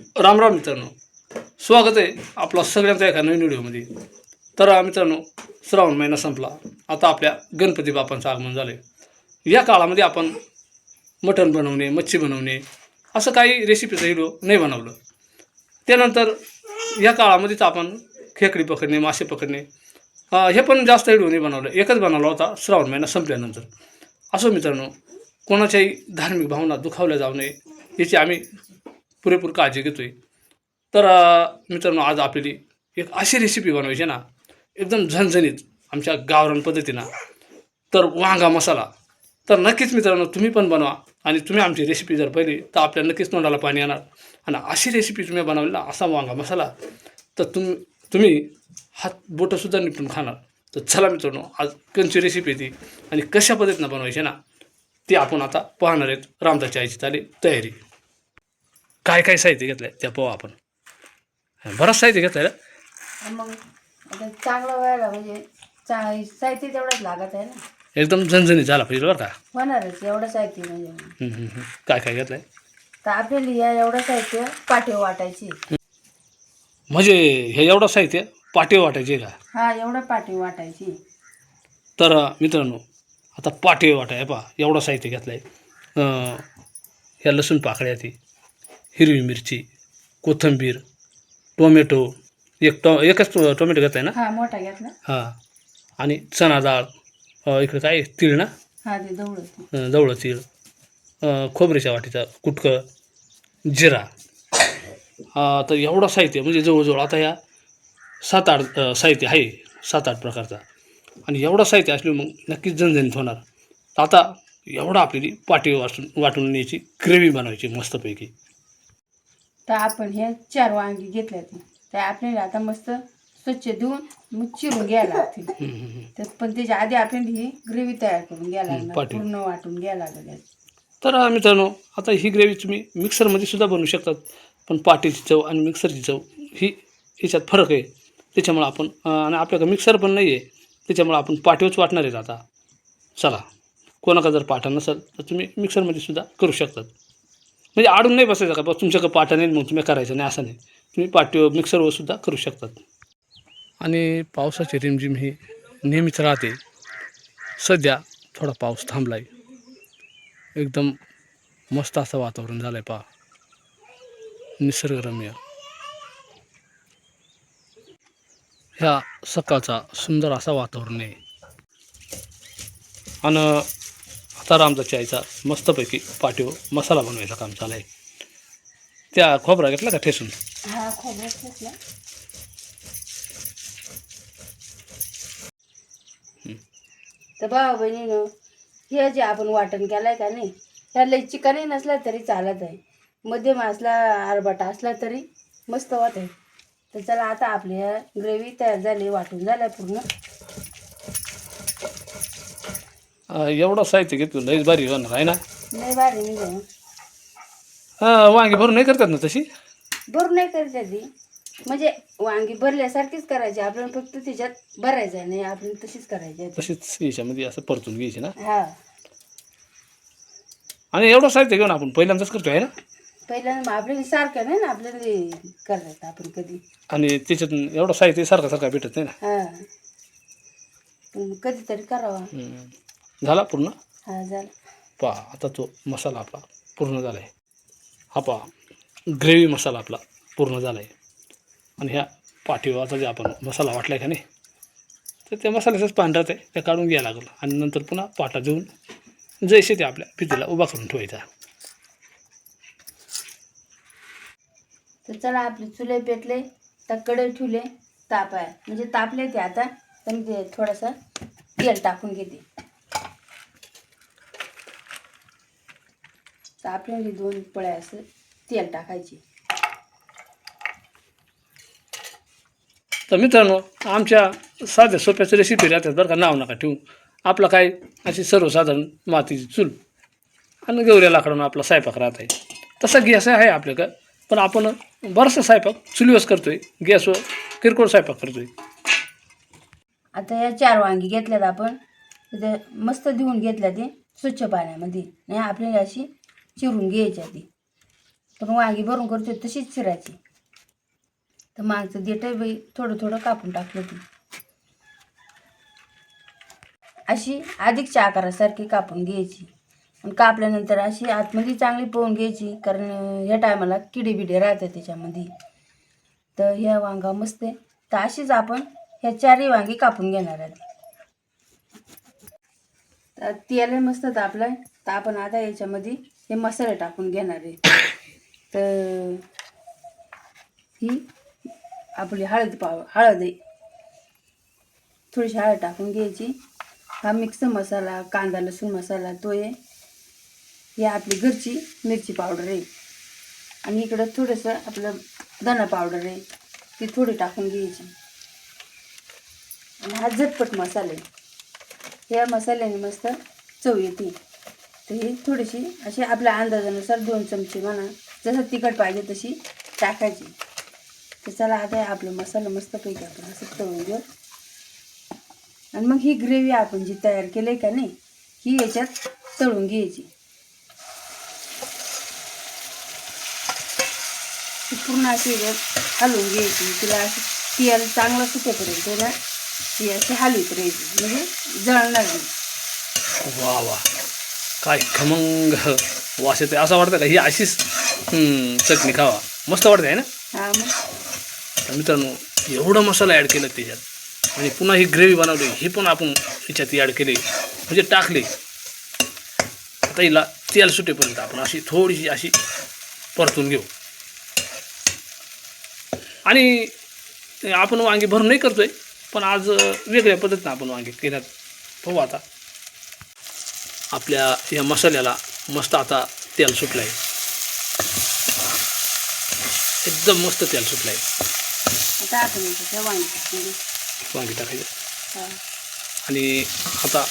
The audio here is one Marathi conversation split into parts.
राम राम मित्रांनो. स्वागत आहे आपला सगळ्यांचा एका नवीन व्हिडिओमध्ये. तर मित्रांनो श्रावण महिना संपला. आता आपल्या गणपती बापांचं आगमन झालं आहे या काळामध्ये आपण मटण बनवणे मच्छी बनवणे असं काही रेसिपीचं व्हिडिओ नाही बनवलं. त्यानंतर या काळामध्येच आपण खेकडी पकडणे मासे पकडणे हे पण जास्त व्हिडिओ नाही बनवलं. एकच बनवला होता श्रावण महिना संपल्यानंतर. असो मित्रांनो कोणाच्याही धार्मिक भावना दुखावल्या जाऊ नये याची आम्ही पुरेपूर काळजी घेतो आहे तर मित्रांनो आज आपली एक अशी रेसिपी बनवायची ना एकदम झणझणीत आमच्या गावरान पद्धतीनं. तर वांगा मसाला. तर नक्कीच मित्रांनो तुम्ही पण बनवा आणि तुम्ही आमची रेसिपी जर पाहिली तर आपल्या नक्कीच तोंडाला पाणी येणार. आणि अशी रेसिपी तुम्ही बनवली ना असा वांगा मसाला तर तुम तुम्ही हात बोटंसुद्धा निपटून खाणार. तर चला मित्रांनो आज कंची रेसिपी ती आणि कशा पद्धतीनं बनवायची ना ती आपण आता पाहणार आहेत. रामदासच्या आईची झाली तयारी. काय काय साहित्य घेतलं आहे त्या पाहू आपण. बरंच साहित्य घेतलं आहे मग आता चांगलं व्हायला म्हणजे चा साहित्य तेवढंच लागत आहे ना. एकदम झणझणीत झाला पाहिजे बरं का? होणारच एवढं साहित्य म्हणजे. हम्म, हम्म, हम्म. काय काय घेतलं आहे तर आपल्याला या एवढं साहित्य पाठीवर वाटायची. म्हणजे हे एवढं साहित्य पाठी वाटायचे का? हा एवढं पाठीवर वाटायची. तर मित्रांनो आता पाठी वाटाय पहा एवढं साहित्य घेतलं आहे ह्या लसूण पाकळ्या ती. हिरवी मिरची कोथिंबीर टोमॅटो एक टो एकच टो- टोमॅटो आहे ना? हा मोठा घेतला. हां. आणि चणा डाळ अं, इकडे काय तीळ ना? हा ते दवडं अं, जवळ तीळ. अं, खोबऱ्याच्या वाटीचा कुटकं जिरा. अं, तर एवढं साहित्य म्हणजे जवळजवळ आता या सात आठ अं, साहित्य आहे सात आठ प्रकारचा. आणि एवढं साहित्य असले मग नक्कीच झणझणीत होणार. तर आता एवढं आपल्याला पाठी वाटून वाटून न्यायची ग्रेव्ही बनवायची मस्तपैकी. तर आपण हे चार वांगी घेतल्या ते तर आपल्याला आता मस्त स्वच्छ धुवून मग चिरून घ्यायला लागतील. तर पण त्याच्या आधी आपल्याला ही ग्रेव्ही तयार करून घ्यायला लागणार. पाठी. पूर्ण वाटून घ्यायला लागेल तर अं, मित्रांनो आता ही ग्रेव्ही तुम्ही मिक्सरमध्ये सुद्धा बनवू शकतात. पण पाटीची चव आणि मिक्सरची चव ही याच्यात फरक आहे. त्याच्यामुळं आपण अं, आणि आपल्याकडे मिक्सर पण नाही आहे त्याच्यामुळं आपण पाठीवच वाटणार आहेत आता. चला कोणाकडे जर पाटा नसेल तर तुम्ही मिक्सरमध्ये सुद्धा करू शकतात. म्हणजे आडून नाही बसायचं का? बा तुमच्याकडे पाटा नाही मग तुम्ही करायचं नाही असं नाही. तुम्ही पाटीवर मिक्सरवर सुद्धा करू शकतात. आणि पावसाची रिमझिम ही नेहमीच राहते. सध्या थोडा पाऊस थांबला आहे एकदम मस्त असं वातावरण झालं आहे पहा. निसर्गरम्य. ह्या सकाळचा सुंदर असा वातावरण आहे. आणि आता रामदाच्या आईचा मस्तपैकी पाठीवर मसाला बनवायचं काम चालू आहे त्या खोबरा घेतला का ठेसून? हा खोबरं घेतला तर भावा बहिणीनं हे जे आपण वाटण केलंय का नाही ह्या लई चिकनही नसला तरी चालत आहे. मध्यम असला आरबटा असला तरी मस्त होत आहे. तर चला आता आपली ग्रेव्ही तयार झाली वाटून झाल्या पूर्ण अं, एवढं साहित्य घेतलं लईच भारी होणार आहे ना? नाही भारी अं, वांगी भरून नाही करतात ना तशी? भरून नाही करायची ती. म्हणजे वांगी भरल्यासारखीच करायची आपल्याला फक्त त्याच्यात भरायचं नाही आपण तशीच करायची. तशीच याच्यामध्ये असं परतून घ्यायची ना? हा. आणि एवढं साहित्य घेऊन आपण पहिल्यांदाच करतोय आहे ना? पहिल्यांदा आपल्याला सारखं नाही ना आपल्याला हे करायचं आपण कधी. आणि त्याच्यातून एवढं साहित्य सारखं सारखं भेटत नाही ना? हा. पण कधीतरी करावा. झाला पूर्ण? हा झालं. पहा आता तो मसाला आपला पूर्ण झाला आहे हा पहा ग्रेव्ही मसाला आपला पूर्ण झाला आहे आणि ह्या पाठीवाचा जे आपण मसाला वाटला आहे का नाही तर त्या मसाल्याचंच आहे ते काढून घ्यायला लागलं. आणि नंतर पुन्हा पाटा देऊन जैसे ते आपल्या पितीला उभा करून ठेवायचा. तर चला आपले चुले पेटले तर कडे ठेवले ताप आहे. म्हणजे तापले ते आता मी ते थोडंसं तेल टाकून घेते. तर आपल्याला दोन पळ्या असं तेल टाकायचे. तर मित्रांनो आमच्या साध्या सोप्याच्या रेसिपी राहतात बरं का नाव नका ठेवू. आपलं काय? अशी सर्वसाधारण मातीची चूल आणि गौऱ्या लाकडानं आपला स्वयंपाक राहत आहे. तसा गॅस आहे आपल्याकडं पण आपण बराचसा स्वयंपाक चुलीवरच करतोय. गॅसवर किरकोळ स्वयंपाक करतोय. आता या चार वांगी घेतल्यात आपण. मस्त धुवून घेतल्या ते स्वच्छ पाण्यामध्ये. नाही आपल्याला अशी चिरून घ्यायची आधी. पण वांगी भरून करतो तशीच चिरायची. तर मागचं देठही बाई थोडं थोडं कापून टाकलं ती. अशी अधिकच्या आकारासारखी कापून घ्यायची. आणि कापल्यानंतर अशी आतमध्ये चांगली पोहून घ्यायची कारण ह्या टायमाला किडे बिडे राहतात त्याच्यामध्ये. तर ह्या वांगा मस्त आहे. तर अशीच आपण ह्या चारही वांगी कापून घेणार आहोत तर तेल मस्त तापलं आहे तर आपण आता याच्यामध्ये हे मसाले टाकून घेणार आहे. तर ही आपली हळद पाव हळद आहे. थोडीशी हळद टाकून घ्यायची. हा मिक्स मसाला कांदा लसूण मसाला तो आहे. ही आपली घरची मिरची पावडर आहे. आणि इकडं थोडंसं आपलं धना पावडर आहे. ती थोडी टाकून घ्यायची. आणि हा झटपट मसाला आहे. या मसाल्याने मस्त चव येते. तर ही थोडीशी अशी आपल्या अंदाजानुसार दोन चमचे म्हणा जसं तिखट पाहिजे तशी टाकायची. तर चला आता हे आपलं मसाला मस्तपैकी आपण असं तळून घेऊ. आणि मग ही ग्रेव्ही आपण जी तयार केली आहे का नाही ही याच्यात तळून घ्यायची. ती पूर्ण अशी याच्यात हलवून घ्यायची. तिला असं तेल चांगलं सुटेपर्यंत ना ती अशी हलवीत राहायची. म्हणजे जळणार नाही. वा वा. काय खमंग. वास येते असं वाटतं का? ही अशीच हम्म, चटणी खावा. मस्त वाटते आहे ना? तर मित्रांनो एवढा मसाला ॲड केला त्याच्यात. आणि पुन्हा ही ग्रेव्ही बनवली. ही पण आपण याच्यात ॲड केली. म्हणजे टाकली. आता हिला तेल सुटेपर्यंत आपण अशी थोडीशी अशी परतून घेऊ. आणि आपण वांगी भरून नाही करतोय पण आज वेगळ्या पद्धतीनं आपण वांगी केल्यात. पाहू आता. आपल्या या मसाल्याला मस्त आता तेल सुटलं आहे एकदम मस्त तेल सुटलं आहे हे वांगी टाकायचं. आणि आता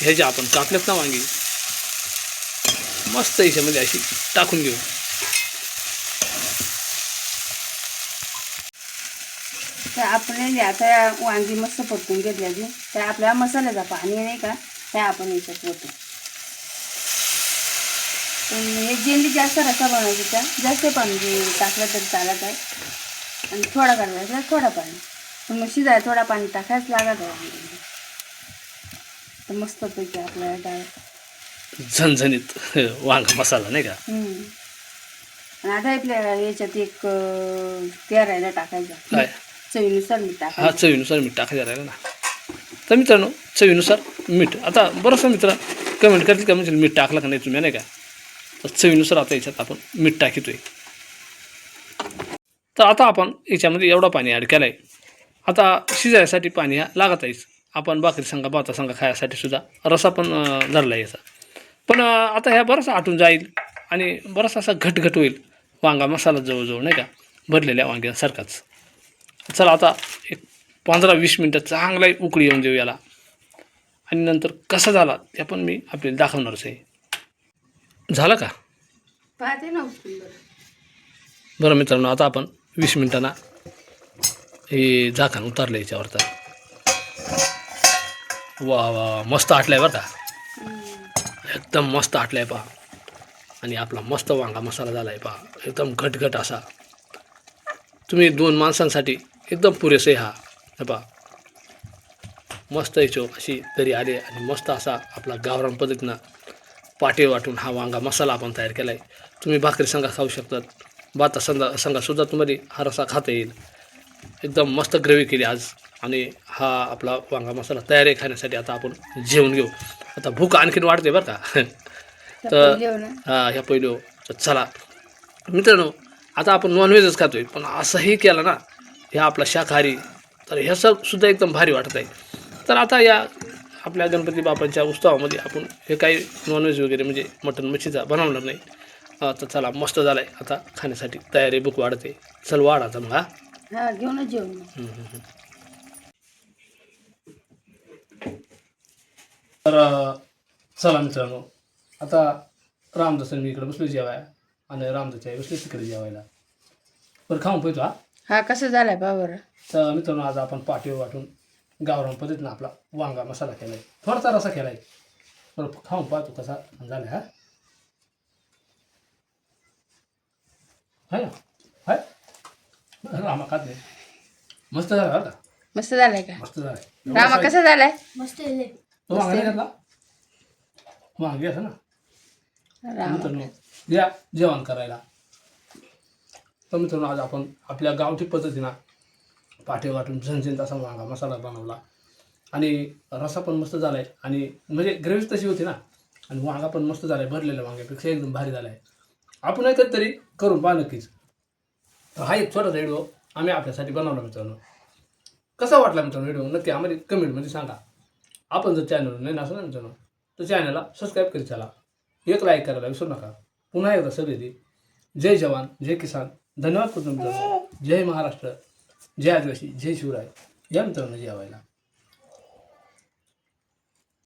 हे जे आपण कापलेत ना वांगी मस्त याच्यामध्ये अशी टाकून घेऊ. तर आपल्याला आता या वांगी मस्त परतून घेतल्याची तर आपल्या मसाल्याचा पाणी नाही का हे आपण याच्यात होतो हे जेली जास्त रसा बनवायची त्या जास्त पाणी टाकलं तरी चालत आहे. आणि थोडा करायचा थोडा पाणी. पण मग शिजाय थोडा पाणी टाकायच लागत आहे. तर मस्तपैकी आपल्याला डाळ. झणझणीत वांगा मसाला नाही का. आणि आता आपल्या याच्यात एक अं, तेरायला टाकायचा. काय? चवीनुसार मीठ हा टाकायचं. चवीनुसार मीठ टाकायचं राहिलं ना. तर मित्रांनो चवीनुसार मीठ. आता बरंचसं मित्र कमेंट करतील का? म्हणजे मीठ टाकलं का नाही तुम्ही नाही का? चवीनुसार आता याच्यात आपण मीठ टाकितोय. तर आता आपण याच्यामध्ये एवढा पाणी ॲड केला आहे आता शिजायसाठी पाणी हा लागत आहेच आपण भाकरी सांगा भाता सांगा खायसाठी सुद्धा रसा पण धरला आहे याचा. पण आता ह्या बरंचसं आटून जाईल आणि बराचसा असा घटघट होईल. वांगा मसाला जवळजवळ नाही का भरलेल्या वांग्यासारखाच. चला आता एक पंधरा वीस मिनटं चांगला उकळी येऊन देऊ याला. आणि नंतर कसा झाला ते पण मी आपल्याला दाखवणारच आहे. झालं का? पाहते ना उचलून बरं बरं मित्रांनो आता आपण वीस मिनटांना हे झाकण उतारलं याच्यावर तर. वा वा वा मस्त आटलाय बरं का? एकदम मस्त आटलाय पहा. आणि आपला मस्त वांगा मसाला झाला आहे पहा. एकदम घटघट असा. तुम्ही दोन माणसांसाठी एकदम पुरेसे हा. हे पहा. मस्त याचो अशी तरी आले आणि मस्त असा आपला गावरान पद्धतीनं पाटे वाटून हा वांगा मसाला आपण तयार केला आहे तुम्ही भाकरी संघा खाऊ शकतात. भाता संघा संघासुद्धा तुम्हाला हा रसा खाता येईल. एकदम मस्त ग्रेव्ही केली आज. आणि हा आपला वांगा मसाला तयार आहे खाण्यासाठी. आता आपण जेवण घेऊ. आता भूक आणखीन वाढते बरं का. तर- हो हा ह्या पहिलो तर चला. मित्रांनो आता आपण नॉनव्हेजच खातोय. पण असंही केलं ना ह्या आपला शाकाहारी तर ह्याचं सुद्धा एकदम भारी वाटत आहे तर आता या आपल्या गणपती बापांच्या उत्सवामध्ये आपण हे काही नॉनव्हेज वगैरे म्हणजे मटन मच्छीचा बनवणार नाही. तर चला मस्त झालं आहे आता खाण्यासाठी तयारी बुक वाढते. चल वाढ आता मग हा. हा घेऊनच जेवण. तर चला मित्रांनो. आता रामदासन मी इकडे बसलो जेवाय आणि रामदाच्या आई बसले तिकडे जेवायला. बरं खाऊन पोहतो हा. हा कसं झालाय पहा बरं. तर मित्रांनो आज आपण पाठीवर वाटून गावरान पद्धतीनं आपला वांगा मसाला केलाय. थोडासा रसा केलाय. बरं खाऊन पाहतो कसा झाला हा. है ना? हाय? रामा खात नाही. मस्त झाला बरं का? मस्त झालाय का? मस्त झालाय. रामा कसा झालाय? तो वांगा नाही घेतला? वांगी असं ना? रामा. मित्रांनो या जेवण करायला. तर मित्रांनो आज आपण आपल्या गावठी पद्धतीनं पाठे वाटून झणझणीत असा वांगा मसाला बनवला. आणि रसा पण मस्त झालाय. आणि म्हणजे ग्रेव्ही तशी होती ना. आणि वांगा पण मस्त झालाय भरलेल्या वांग्यापेक्षा एकदम भारी झालाय. आपण नाही कधीतरी करून पहा नक्कीच. तर हा एक छोटासा व्हिडिओ आम्ही आपल्यासाठी बनवला मित्रांनो. कसा वाटला मित्रांनो व्हिडिओ नक्की आम्हाला कमेंटमध्ये सांगा. आपण जर चॅनल नाही नसलं ना मित्रांनो तर चॅनलला सबस्क्राईब करीत चला. एक लाईक करायला विसरू नका. पुन्हा एकदा सगळे जय जवान जय किसान. धन्यवाद करतो मित्रांनो. जय महाराष्ट्र. जय आदिवासी जय शिवराय या मित्रांनो जेवायला